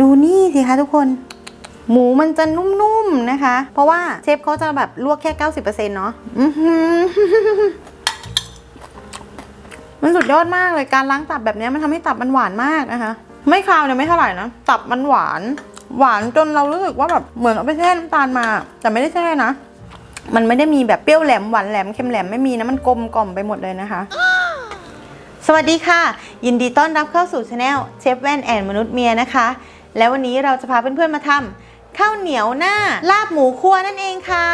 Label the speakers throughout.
Speaker 1: ดูนี่สิคะทุกคน หมูมันจะนุ่มๆนะคะ เพราะว่าเชฟเขาจะแบบลวกแค่ 90%เนาะอื้อหือมันสุดยอดมากเลยการล้างตับแบบนี้มันทำให้ตับมันหวานมากนะคะ ไม่คาวเนี่ยไม่เท่าไหร่นะตับมันหวาน หวานจนเรารู้สึกว่าแบบเหมือนเอาไปแช่น้ำตาลมา แต่ไม่ได้แช่นะมันไม่ได้มีแบบเปรี้ยวแหลมหวานแหลมเค็มแหลมไม่มีนะมันกลมกล่อมไปหมดเลยนะคะ สวัสดีค่ะ ยินดีต้อนรับเข้าสู่ช anel เชฟแว่นแอนมนุษย์เมียนะคะ แล้ววันนี้เราจะพาเพื่อนๆมาทำข้าวเหนียวหน้าลาบหมูคั่วนั่นเองค่ะ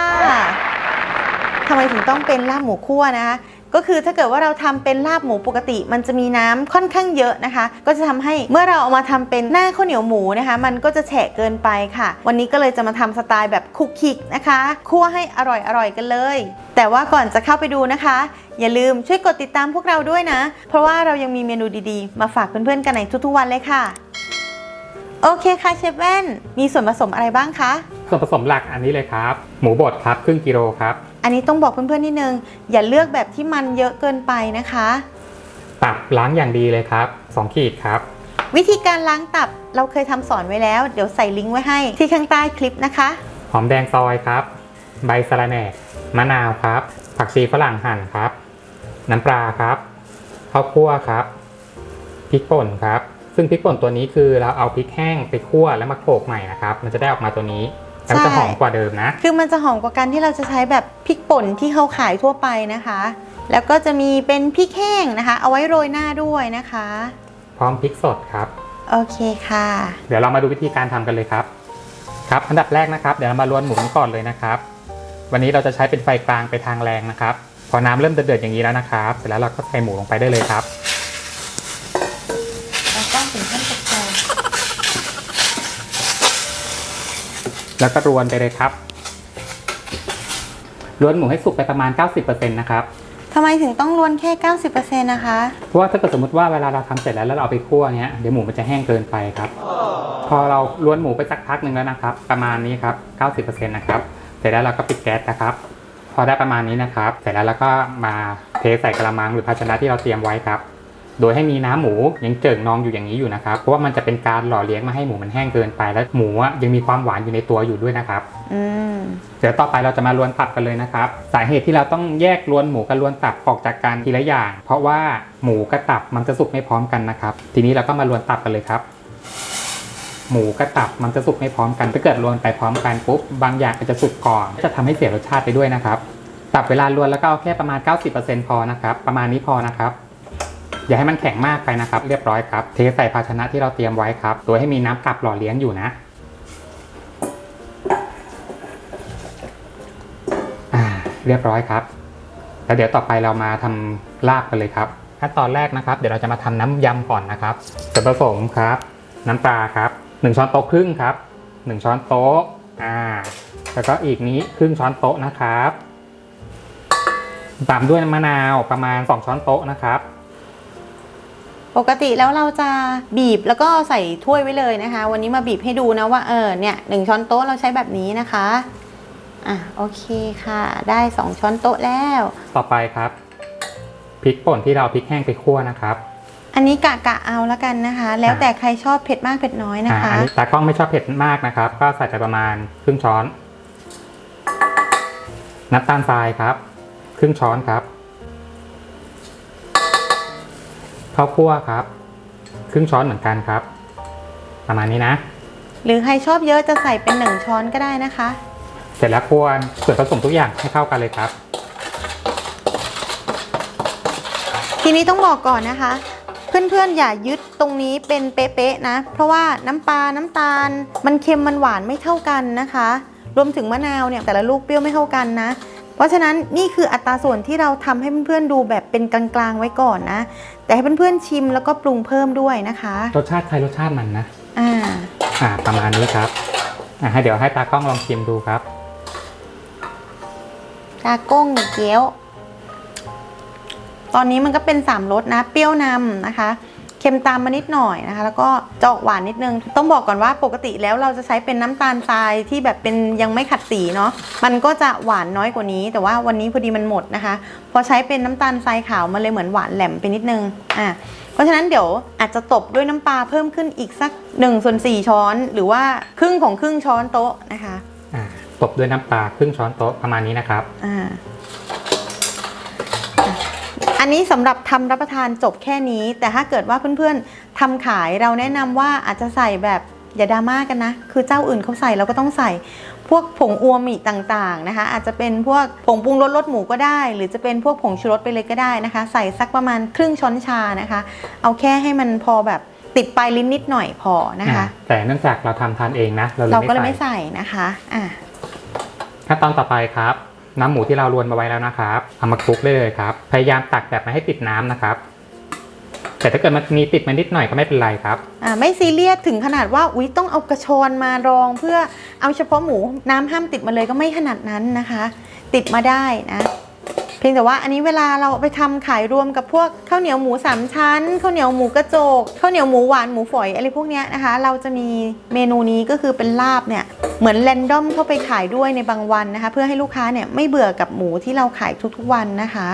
Speaker 1: ทำไมถึงต้องเป็นลาบหมูคั่วนะคะก็คือถ้าเกิดว่าเราทำเป็นลาบหมูปกติ มันจะมีน้ำค่อนข้างเยอะนะคะ ก็จะทำให้เมื่อเราเอามาทำเป็นหน้าข้าวเหนียวหมูนะคะ มันก็จะแฉะเกินไปค่ะ วันนี้ก็เลยจะมาทำสไตล์แบบคุกคิกนะคะคั่วให้อร่อยๆกันเลย แต่ว่าก่อนจะเข้าไปดูนะคะ อย่าลืมช่วยกดติดตามพวกเราด้วยนะ เพราะว่าเรายังมีเมนูดีๆ มาฝากเพื่อนๆกันในทุกๆวันเลยค่ะ โอเคค่ะเชฟแว่น มีส่วนผสมอะไรบ้างคะ
Speaker 2: ส่วนผสมหลักอันนี้เลยครับ หมูบดครับครึ่งกิโลครับ
Speaker 1: อันนี้ต้องบอกเพื่อนๆนิดนึง อย่าเลือกแบบที่มันเยอะเกินไปนะคะ
Speaker 2: ตับล้างอย่างดีเลยครับ 2 ขีดครับ
Speaker 1: วิธีการล้างตับเราเคยทำสอนไว้แล้ว เดี๋ยวใส่ลิงก์ไว้ให้ที่ข้างใต้คลิปนะคะ
Speaker 2: หอมแดงซอยครับ ใบสะระแหน่มะนาวครับ ผักชีฝรั่งหั่นครับ น้ำปลาครับข้าวคั่วครับพริกป่นครับ ซึ่งพริกป่นตัวนี้คือเราเอาพริกแห้งไปคั่วแล้วมาโขลกใหม่นะครับมันจะได้ออกมาตัวนี้แล้วมันจะ
Speaker 1: ใช่
Speaker 2: หอมกว่าเดิมนะ
Speaker 1: คือมันจะหอมกว่าการที่เราจะใช้แบบพริกป่นที่เขาขายทั่วไปนะคะ แล้วก็จะมีเป็นพริกแห้งนะคะ เอาไว้โรยหน้าด้วยนะคะ
Speaker 2: พร้อมพริกสดครับ
Speaker 1: โอเคค่ะ
Speaker 2: เดี๋ยวเรามาดูวิธีการทำกันเลยครับ ครับอันดับแรกนะครับเดี๋ยวเรามาล้วนหมูกันก่อนเลยนะครับ วันนี้เราจะใช้เป็นไฟกลางไปทางแรงนะครับ พอน้ำเริ่มเดือดๆอย่างนี้แล้วนะครับ เสร็จแล้วเราก็ใส่หมูลงไปได้เลยครับ
Speaker 1: แล้วก็ ถึงขั้นตกใจ
Speaker 2: แล้วก็รวนไปเลยครับล้วนหมูให้สุกไปประมาณ 90%นะครับ
Speaker 1: ทำไมถึงต้องรวนแค่ 90%นะคะ
Speaker 2: เพราะว่าถ้าเกิดสมมติว่าเวลาเราทำเสร็จแล้วแล้วเราเอาไปคั่วเนี้ยเดี๋ยวหมูมันจะแห้งเกินไปครับ พอเราล้วนหมูไปสักพักหนึ่งแล้วนะครับ ประมาณนี้ครับ 90%นะครับ เสร็จแล้วเราก็ปิดแก๊สนะครับ พอได้ประมาณนี้นะครับ เสร็จแล้วเราก็มาเทใส่กระมังหรือภาชนะที่เราเตรียมไว้ครับ โดยให้มีน้ำหมูยังเจิ่งนองอยู่อย่างนี้อยู่นะครับ เพราะว่ามันจะเป็นการหล่อเลี้ยงไมาให้หมูมันแห้งเกินไป แล้วหมูอะยังมีความหวานอยู่ในตัวอยู่ด้วยนะครับ
Speaker 1: อืม
Speaker 2: เดี๋ยวต่อไปเราจะมาลวนตับกันเลยนะครับ สาเหตุที่เราต้องแยกลวนหมูกับลวนตับออกจากกันทีละอย่าง เพราะว่าหมูกับตับมันจะสุกไม่พร้อมกันนะครับ ทีนี้เราก็มาลวนตับกันเลยครับหมูกับตับมันจะสุกไม่พร้อมกันถ้าเกิดลวนไปพร้อมกันปุ๊บบางอย่างอาจจะสุกก่อนจะทำให้เสียรสชาติไปด้วยนะครับ ตับเวลาลวนแล้วก็เอาแค่ประมาณ 90%พอนะครับ ประมาณนี้พอนะครับ อย่าให้มันแข็งมากไปนะครับ เรียบร้อยครับเทใส่ภาชนะที่เราเตรียมไว้ครับ โดยให้มีน้ำตับหล่อเลี้ยงอยู่นะอ่าเรียบร้อยครับแล้วเดี๋ยวต่อไปเรามาทำลาบกันเลยครับขั้นตอนแรกนะครับ เดี๋ยวเราจะมาทำน้ำยำก่อนนะครับส่วนผสมครับ น้ำปลาครับ 1 ช้อนโต๊ะครึ่งครับ 1 ช้อนโต๊ะอ่าแล้วก็อีกนี้ครึ่งช้อนโต๊ะนะครับตามด้วยมะนาวประมาณ 2 ช้อนโต๊ะนะครับ
Speaker 1: ปกติแล้วเราจะบีบแล้วก็ใส่ถ้วยไว้เลยนะคะ วันนี้มาบีบให้ดูนะว่าเออเนี่ยหนึ่งช้อนโต๊ะเราใช้แบบนี้นะคะอะโอเคค่ะ ได้สองช้อนโต๊ะแล้ว
Speaker 2: ต่อไปครับพริกป่นที่เราพริกแห้งไปคั่วนะครับ
Speaker 1: อันนี้กะกะเอาแล้วกันนะคะ แล้วแต่ใครชอบเผ็ดมากเผ็ดน้อยนะ
Speaker 2: อ่า
Speaker 1: คะ
Speaker 2: อันนี้ตากล้องไม่ชอบเผ็ดมากนะครับ ก็ใส่ไปประมาณครึ่งช้อน น้ำตาลทรายครับ ครึ่งช้อนครับ ข้าวคั่วครับ ครึ่งช้อนเหมือนกันครับ ประมาณนี้นะ
Speaker 1: หรือใครชอบเยอะจะใส่เป็นหนึ่งช้อนก็ได้นะคะ
Speaker 2: เสร็จแล้วคั่วส่วนผสมทุกอย่างให้เข้ากันเลยครับ
Speaker 1: ทีนี้ต้องบอกก่อนนะคะ เพื่อนๆอย่ายึดตรงนี้เป็นเป๊ะๆนะ เพราะว่าน้ำปลาน้ำตาล มันเค็มมันหวานไม่เท่ากันนะคะ รวมถึงมะนาวเนี่ยแต่ละลูกเปรี้ยวไม่เท่ากันนะเพ ราะฉะนั้นนี่คืออัตราส่วนที่เราทำให้เพื่อนๆดูแบบเป็นกลางๆไว้ก่อนนะ แต่ให้เพื่อนๆชิมแล้วก็ปรุงเพิ่มด้วยนะคะ
Speaker 2: รสชาติใครรสชาติมันนะ
Speaker 1: อ่า
Speaker 2: อ่าประมาณนี้ครับอ่าให้เดี๋ยวให้ตากล้องลองชิมดูครับ
Speaker 1: ตาก้งเกี๊ยว ตอนนี้มันก็เป็นสามรสนะ เปรี้ยวนำนะคะ เค็มตามมานิดหน่อยนะคะ แล้วก็จะออกหวานนิดนึง ต้องบอกก่อนว่าปกติแล้วเราจะใช้เป็นน้ำตาลทรายที่แบบเป็นยังไม่ขัดสีเนาะมันก็จะหวานน้อยกว่านี้ แต่ว่าวันนี้พอดีมันหมดนะคะ พอใช้เป็นน้ำตาลทรายขาวมันเลยเหมือนหวานแหลมไปนิดนึงอะเพราะฉะนั้นเดี๋ยวอาจจะตบด้วยน้ำปลาเพิ่มขึ้นอีกสัก1ส่วน4ช้อน หรือว่าครึ่งของครึ่งช้อนโต๊ะนะคะ
Speaker 2: อ่าตบด้วยน้ำปลาครึ่งช้อนโต๊ะประมาณนี้นะครับ
Speaker 1: อ่า อันนี้สำหรับทำรับประทานจบแค่นี้ แต่ถ้าเกิดว่าเพื่อนๆทำขายเราแนะนำว่าอาจจะใส่แบบอย่าดราม่ากันนะ คือเจ้าอื่นเขาใส่เราก็ต้องใส่ พวกผงอัวหมี่ต่างๆนะคะ อาจจะเป็นพวกผงปรุงรสรสหมูก็ได้ หรือจะเป็นพวกผงชูรสไปเลยก็ได้นะคะ ใส่สักประมาณครึ่งช้อนชานะคะ เอาแค่ให้มันพอแบบติดปลายลิ้นนิดหน่อยพอนะคะ
Speaker 2: อ่าแต่เนื่องจากเราทำทานเองนะ เราเลย
Speaker 1: เราก็
Speaker 2: ไม่
Speaker 1: เลย
Speaker 2: ใส่
Speaker 1: ไม่ใส่นะคะอะ
Speaker 2: ขั้นตอนต่อไปครับ น้ำหมูที่เรารวนมาไว้แล้วนะครับ เอามาคลุกได้เลยครับ พยายามตักแบบไม่ให้ติดน้ำนะครับ แต่ถ้าเกิดมันมีติดมานิดหน่อยก็ไม่เป็นไรครับ
Speaker 1: อ่าไม่ซีเรียสถึงขนาดว่าอุ๊ยต้องเอากระชอนมารอง เพื่อเอาเฉพาะหมูน้ำห้ามติดมาเลยก็ไม่ขนาดนั้นนะคะ ติดมาได้นะเพียงแต่ว่าอันนี้เวลาเราไปทำขายรวมกับพวกข้าวเหนียวหมูสามชั้นข้าวเหนียวหมูกระโจกข้าวเหนียวหมูหวานหมูฝอยอะไรพวกนี้นะคะ เราจะมีเมนูนี้ก็คือเป็นลาบเนี่ย เหมือนแรนดอมเข้าไปขายด้วยในบางวันนะคะ เพื่อให้ลูกค้าเนี่ยไม่เบื่อกับหมูที่เราขายทุกๆวันนะคะ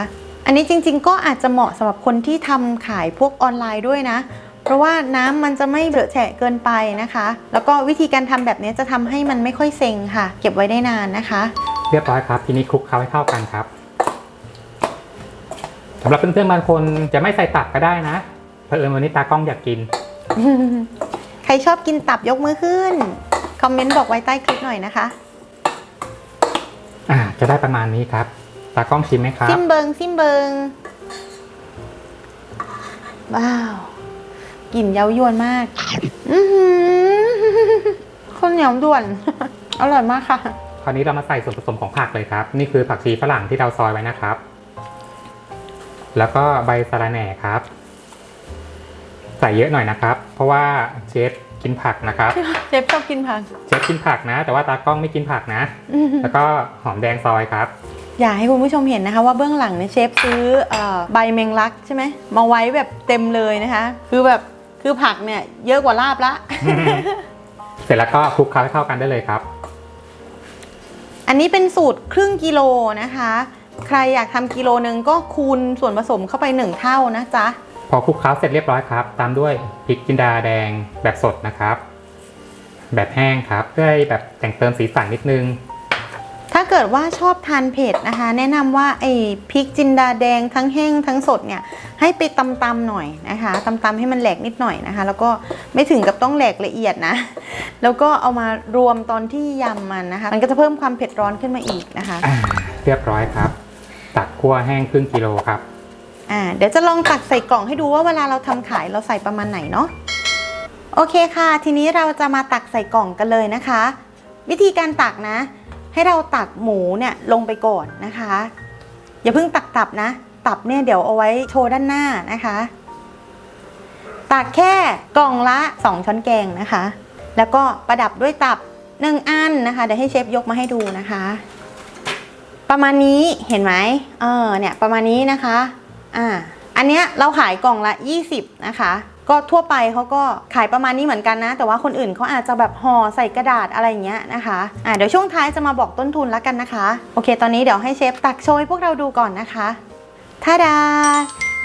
Speaker 1: อันนี้จริงๆก็อาจจะเหมาะสำหรับคนที่ทำขายพวกออนไลน์ด้วยนะ เพราะว่าน้ำมันจะไม่เบอะแฉะเกินไปนะคะ แล้วก็วิธีการทำแบบนี้จะทำให้มันไม่ค่อยเซ็งค่ะ เก็บไว้ได้นานนะคะ
Speaker 2: เรียบร้อยครับทีนี้คลุกเคล้าให้เข้ากันครับสำหรับเพื่อนๆบางคนจะไม่ใส่ตับก็ได้นะเพราะเอิญวันนี้ตากล้องอยากกิน
Speaker 1: ใครชอบกินตับยกมือขึ้น คอมเมนต์บอกไว้ใต้คลิปหน่อยนะคะ
Speaker 2: อ่าจะได้ประมาณนี้ครับ ตากล้องชิมไหมครับ
Speaker 1: ซิมเบิงซิมเบิงว้าวกลิ่นเย้ายวนมาก อื้อหือข้าวเหนียวด่วน อร่อยมากค่ะ
Speaker 2: คราวนี้เรามาใส่ส่วนผสมของผักเลยครับ นี่คือผักชีฝรั่งที่เราซอยไว้นะครับ แล้วก็ใบสะระแหน่ครับ ใส่เยอะหน่อยนะครับ เพราะว่าเชฟ กินผักนะครับ
Speaker 1: เชฟชอบกินผัก
Speaker 2: เชฟกินผักนะ แต่ว่าตากล้องไม่กินผักนะ แล้วก็หอมแดงซอยครับ
Speaker 1: อยากให้คุณผู้ชมเห็นนะคะ ว่าเบื้องหลังเนี่ยเชฟซื้อเออใบเมงลักใช่ไหมมาไว้แบบเต็มเลยนะคะ คือแบบคือผักเนี่ยเยอะกว่าลาบละ
Speaker 2: เสร็จแล้วก็คลุกเคล้าให้เข้ากันได้เลยครับ
Speaker 1: อันนี้เป็นสูตรครึ่งกิโลนะคะ ใครอยากทำกิโลนึงก็คูณส่วนผสมเข้าไป1เท่านะจ๊ะ
Speaker 2: พอคลุกเคล้าเสร็จเรียบร้อยครับ ตามด้วยพริกจินดาแดงแบบสดนะครับ แบบแห้งครับเพื่อให้แบบแต่งเติมสีสันนิดนึง
Speaker 1: ถ้าเกิดว่าชอบทานเผ็ดนะคะ แนะนำว่าไอ้พริกจินดาแดงทั้งแห้งทั้งสดเนี่ยให้ไปตำๆหน่อยนะคะตำๆให้มันแหลกนิดหน่อยนะคะ แล้วก็ไม่ถึงกับต้องแหลกละเอียดนะ แล้วก็เอามารวมตอนที่ยำมันนะคะ มันก็จะเพิ่มความเผ็ดร้อนขึ้นมาอีกนะคะ
Speaker 2: อ่าเรียบร้อยครับ ตักคั่วแห้งครึ่งกิโลครับ
Speaker 1: อ่าเดี๋ยวจะลองตักใส่กล่องให้ดูว่าเวลาเราทำขายเราใส่ประมาณไหนเนาะโอเคค่ะ ทีนี้เราจะมาตักใส่กล่องกันเลยนะคะ วิธีการตักนะ ให้เราตักหมูเนี่ยลงไปก่อนนะคะ อย่าเพิ่งตักตับนะ ตับเนี่ยเดี๋ยวเอาไว้โชว์ด้านหน้านะคะ ตักแค่กล่องละ 2 ช้อนแกงนะคะ แล้วก็ประดับด้วยตับหนึ่งอันนะคะเดี๋ยวให้เชฟยกมาให้ดูนะคะ ประมาณนี้เห็นไหมเออเนี่ยประมาณนี้นะคะ อ่าอันเนี้ยเราขายกล่องละ 20 นะคะ ก็ทั่วไปเขาก็ขายประมาณนี้เหมือนกันนะ แต่ว่าคนอื่นเขาอาจจะแบบห่อใส่กระดาษอะไรอย่างเงี้ยนะคะอ่าเดี๋ยวช่วงท้ายจะมาบอกต้นทุนแล้วกันนะคะ โอเค ตอนนี้เดี๋ยวให้เชฟตักโชยพวกเราดูก่อนนะคะท่าดา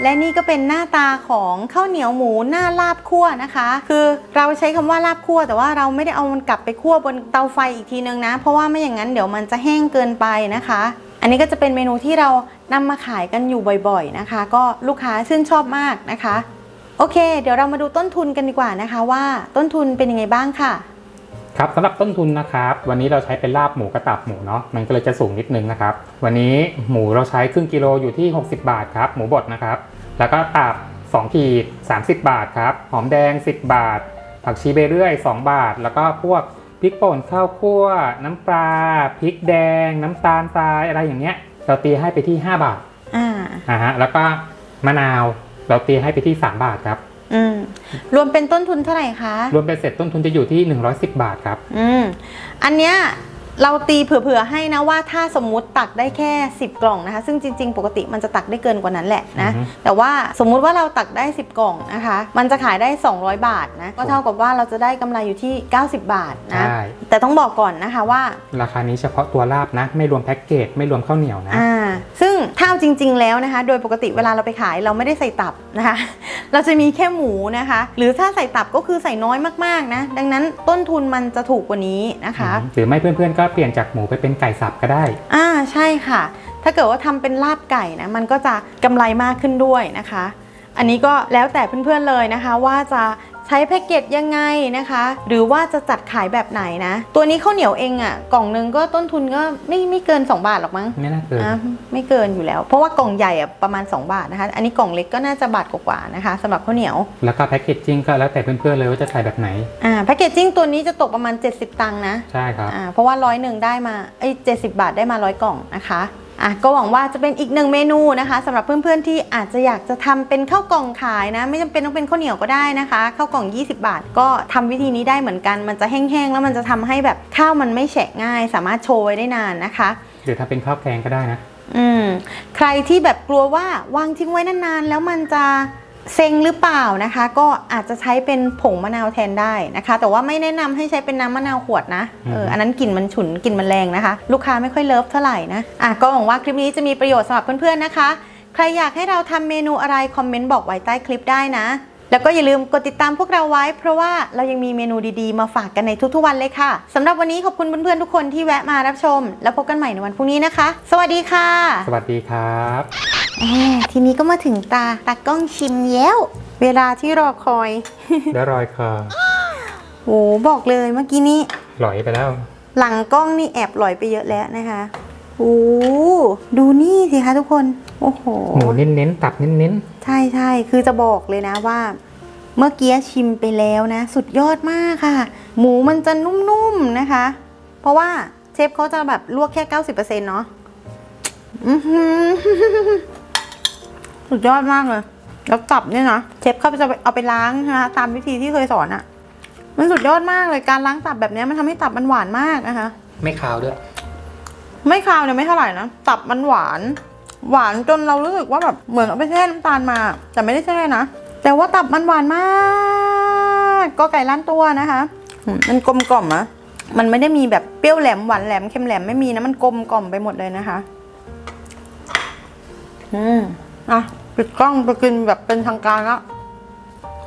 Speaker 1: และนี่ก็เป็นหน้าตาของข้าวเหนียวหมูหน้าลาบคั่วนะคะ คือเราใช้คำว่าลาบคั่ว แต่ว่าเราไม่ได้เอามันกลับไปคั่วบนเตาไฟอีกทีนึงนะ เพราะว่าไม่อย่างนั้นเดี๋ยวมันจะแห้งเกินไปนะคะ อันนี้ก็จะเป็นเมนูที่เรานำมาขายกันอยู่บ่อยๆนะคะ ก็ลูกค้าชื่นชอบมากนะคะ โอเค เดี๋ยวเรามาดูต้นทุนกันดีกว่านะคะ ว่าต้นทุนเป็นยังไงบ้างค่ะ
Speaker 2: ครับสำหรับต้นทุนนะครับ วันนี้เราใช้เป็นลาบหมูกระตับหมูเนาะมันก็เลยจะสูงนิดนึงนะครับ วันนี้หมูเราใช้ครึ่งกิโลอยู่ที่ 60 บาทครับหมูบดนะครับ แล้วก็ตับ2ขีด30 บาทครับหอมแดง 10 บาท ผักชีเบเรื่อย 2 บาท แล้วก็พวก ริกป่นข้าวคั่ว น้ำปลาพริกแดง น้ำตาลทรายอะไรอย่างเงี้ย เราตีให้ไปที่ 5 บาท
Speaker 1: อ่า
Speaker 2: นะฮะแล้วก็มะนาวเราตีให้ไปที่ 3 บาทครับ
Speaker 1: อืมรวมเป็นต้นทุนเท่าไหร่คะ
Speaker 2: รวมเป็นเสร็จต้นทุนจะอยู่ที่ 110 บาทครับ
Speaker 1: อืมอันเนี้ย เราตีเผื่อๆให้นะว่าถ้าสมมุติตักได้แค่ 10 กล่องนะคะ ซึ่งจริง ๆ ปกติมันจะตักได้เกินกว่านั้นแหละนะ
Speaker 2: อือฮึ
Speaker 1: แต่ว่าสมมุติว่าเราตักได้ 10 กล่องนะคะ มันจะขายได้ 200 บาทนะ ก็เท่ากับว่าเราจะได้กำไรอยู่ที่ 90 บาทนะ
Speaker 2: ใช่
Speaker 1: แต่ต้องบอกก่อนนะคะว่า
Speaker 2: ราคานี้เฉพาะตัวลาบนะ ไม่รวมแพ็กเกจไม่รวมข้าวเหนียวนะ
Speaker 1: อ่าซึ่ งงถ้าเอาจริง ๆ แล้วนะคะ โดยปกติเวลาเราไปขายเราไม่ได้ใส่ตับนะคะ เราจะมีแค่หมูนะคะ หรือถ้าใส่ตับก็คือใส่น้อยมากๆนะ ดังนั้นต้นทุนมันจะถูกกว่านี้นะคะ
Speaker 2: หรือไม่เพื่อนๆก็เปลี่ยนจากหมูไปเป็นไก่สับก็ได้
Speaker 1: อ่าใช่ค่ะ ถ้าเกิดว่าทำเป็นลาบไก่นะมันก็จะกำไรมากขึ้นด้วยนะคะ อันนี้ก็แล้วแต่เพื่อนๆเลยนะคะว่าจะ ใช้แพ็กเกจยังไงนะคะ หรือว่าจะจัดขายแบบไหนนะ ตัวนี้ข้าวเหนียวเองอะ่ะ กล่องหนึงก็ต้นทุนก็ไม่ไม่เกิน 2 บาทหรอกมั้ง
Speaker 2: ไม่น่าเกิน
Speaker 1: อะไม่เกินอยู่แล้ว เพราะว่ากล่องใหญ่อะประมาณ 2 บาทนะคะ อันนี้กล่องเล็กก็น่าจะบาทกว่าๆนะคะสำหรับข้าวเหนียว
Speaker 2: แล้วก็แพ็กเกจจิ้งก็แล้วแต่เพื่อนๆเลยว่าจะใส่แบบไหน
Speaker 1: อ่าแพ็กเกจจิ้งตัวนี้จะตกประมาณ 70 ตังค์นะ
Speaker 2: ใช่ครับ
Speaker 1: อ่าเพราะว่าร้อยหนึ่งได้มาเอ้ยเจ็บาทได้มาร้อยกล่องนะคะ อะก็หวังว่าจะเป็นอีกหนึ่งเมนูนะคะสำหรับเพื่อนๆที่อาจจะอยากจะทำเป็นข้าวกล่องขายนะ ไม่จำเป็นต้องเป็นข้าวเหนียวก็ได้นะคะข้าวกล่อง 20 บาท ก็ทำวิธีนี้ได้เหมือนกันมันจะแห้งๆ แล้วมันจะทำให้แบบข้าวมันไม่แฉะง่าย สามารถโชว์ไว้ได้นานนะคะ
Speaker 2: หรือถ้าเป็นข้าวแกงก็ได้นะ
Speaker 1: อืมใครที่แบบกลัวว่าวางทิ้งไว้นานๆ แล้วมันจะ เซ็งหรือเปล่านะคะ ก็อาจจะใช้เป็นผงมะนาวแทนได้นะคะ แต่ว่าไม่แนะนำให้ใช้เป็นน้ำมะนาวขวดนะเออ
Speaker 2: อืม
Speaker 1: อันนั้นกลิ่นมันฉุนกลิ่นมันแรงนะคะ ลูกค้าไม่ค่อยเลิฟเท่าไหร่นะอะก็หวังว่าคลิปนี้จะมีประโยชน์สำหรับเพื่อนๆนะคะ ใครอยากให้เราทำเมนูอะไรคอมเมนต์บอกไว้ใต้คลิปได้นะ แล้วก็อย่าลืมกดติดตามพวกเราไว้ เพราะว่าเรายังมีเมนูดีๆ มาฝากกันในทุกๆวันเลยค่ะสำหรับวันนี้ขอบคุณเพื่อนๆทุกคนที่แวะมารับชม แล้วพบกันใหม่ในวันพรุ่งนี้นะคะ สวัสดีค่ะ
Speaker 2: สวัสดีครับ
Speaker 1: แหมทีนี้ก็มาถึงตาตากล้องชิมแล้ว เวลาที่รอคอย
Speaker 2: เดี๋ยวรอยคอ
Speaker 1: โอ้บอกเลยเมื่อกี้นี้
Speaker 2: หลอยไปแล้ว
Speaker 1: หลังกล้องนี่แอบหลอยไปเยอะแล้วนะคะโอ้ดูนี่สิคะทุกคน โอ้โห
Speaker 2: หมูเน้นๆตับเน้น
Speaker 1: ใช่ใช่คือจะบอกเลยนะว่า เมื่อกี้ชิมไปแล้วนะ สุดยอดมากค่ะ หมูมันจะนุ่มๆนะคะ เพราะว่าเชฟเขาจะแบบลวกแค่ 90%เนาะอื้อหือสุดยอดมากเลย แล้วตับเนี่ยนะเชฟเขาจะเอาไปล้างนะคะตามวิธีที่เคยสอนอะมันสุดยอดมากเลยการล้างตับแบบเนี้ยมันทำให้ตับมันหวานมากนะคะ
Speaker 2: ๆไม่คาวด้วย
Speaker 1: ไม่คาวเนี่ยไม่เท่าไหร่นะ ตับมันหวาน หวานจนเรารู้สึกว่าแบบเหมือนเอาไปแช่น้ำตาลมา แต่ไม่ได้แช่นะ แต่ว่าตับมันหวานมาก ก็ไก่ล้านตัวนะคะอืมมันกลมกล่อมอะมันไม่ได้มีแบบเปรี้ยวแหลมหวานแหลมเค็มแหลมไม่มีนะ มันกลมกล่อมไปหมดเลยนะคะ อืมอะปิดกล้องไปกินแบบเป็นทางการแล้ว